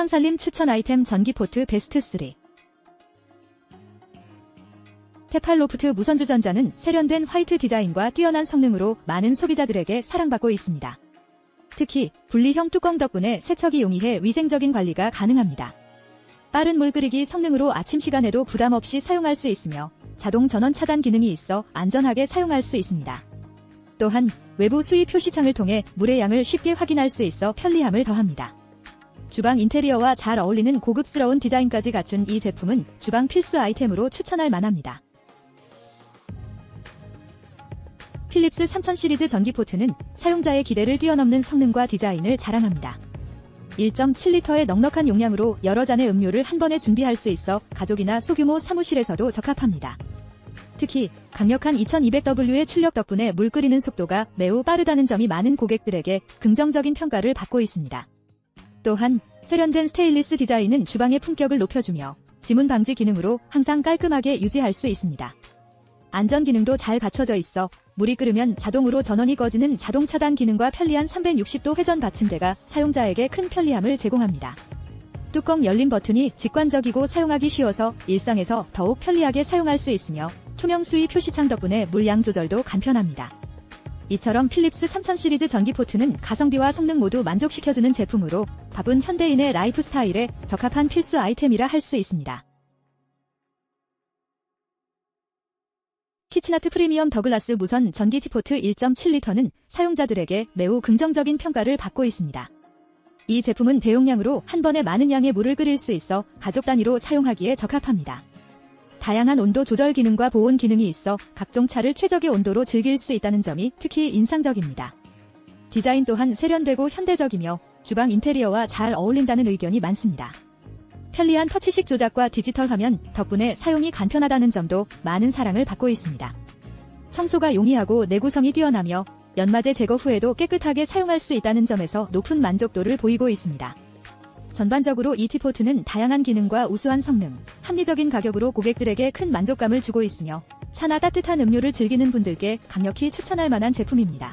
황살림 추천 아이템 전기포트 베스트 3 테팔로프트 무선주전자는 세련된 화이트 디자인과 뛰어난 성능으로 많은 소비자들에게 사랑받고 있습니다. 특히 분리형 뚜껑 덕분에 세척이 용이해 위생적인 관리가 가능합니다. 빠른 물 끓이기 성능으로 아침 시간에도 부담 없이 사용할 수 있으며 자동 전원 차단 기능이 있어 안전하게 사용할 수 있습니다. 또한 외부 수위 표시창을 통해 물의 양을 쉽게 확인할 수 있어 편리함을 더합니다. 주방 인테리어와 잘 어울리는 고급스러운 디자인까지 갖춘 이 제품은 주방 필수 아이템으로 추천할 만합니다. 필립스 3000 시리즈 전기 포트는 사용자의 기대를 뛰어넘는 성능과 디자인을 자랑합니다. 1.7리터의 넉넉한 용량으로 여러 잔의 음료를 한 번에 준비할 수 있어 가족이나 소규모 사무실에서도 적합합니다. 특히 강력한 2200W의 출력 덕분에 물 끓이는 속도가 매우 빠르다는 점이 많은 고객들에게 긍정적인 평가를 받고 있습니다. 또한 세련된 스테인리스 디자인은 주방의 품격을 높여주며 지문 방지 기능으로 항상 깔끔하게 유지할 수 있습니다. 안전 기능도 잘 갖춰져 있어 물이 끓으면 자동으로 전원이 꺼지는 자동 차단 기능과 편리한 360도 회전 받침대가 사용자에게 큰 편리함을 제공합니다. 뚜껑 열림 버튼이 직관적이고 사용하기 쉬워서 일상에서 더욱 편리하게 사용할 수 있으며 투명 수위 표시창 덕분에 물량 조절도 간편합니다. 이처럼 필립스 3000 시리즈 전기 포트는 가성비와 성능 모두 만족시켜주는 제품으로 바쁜 현대인의 라이프 스타일에 적합한 필수 아이템이라 할 수 있습니다. 키치나트 프리미엄 더글라스 무선 전기 티포트 1.7리터는 사용자들에게 매우 긍정적인 평가를 받고 있습니다. 이 제품은 대용량으로 한 번에 많은 양의 물을 끓일 수 있어 가족 단위로 사용하기에 적합합니다. 다양한 온도 조절 기능과 보온 기능이 있어 각종 차를 최적의 온도로 즐길 수 있다는 점이 특히 인상적입니다. 디자인 또한 세련되고 현대적이며 주방 인테리어와 잘 어울린다는 의견이 많습니다. 편리한 터치식 조작과 디지털 화면 덕분에 사용이 간편하다는 점도 많은 사랑을 받고 있습니다. 청소가 용이하고 내구성이 뛰어나며 연마제 제거 후에도 깨끗하게 사용할 수 있다는 점에서 높은 만족도를 보이고 있습니다. 전반적으로 이 티포트는 다양한 기능과 우수한 성능, 합리적인 가격으로 고객들에게 큰 만족감을 주고 있으며 차나 따뜻한 음료를 즐기는 분들께 강력히 추천할 만한 제품입니다.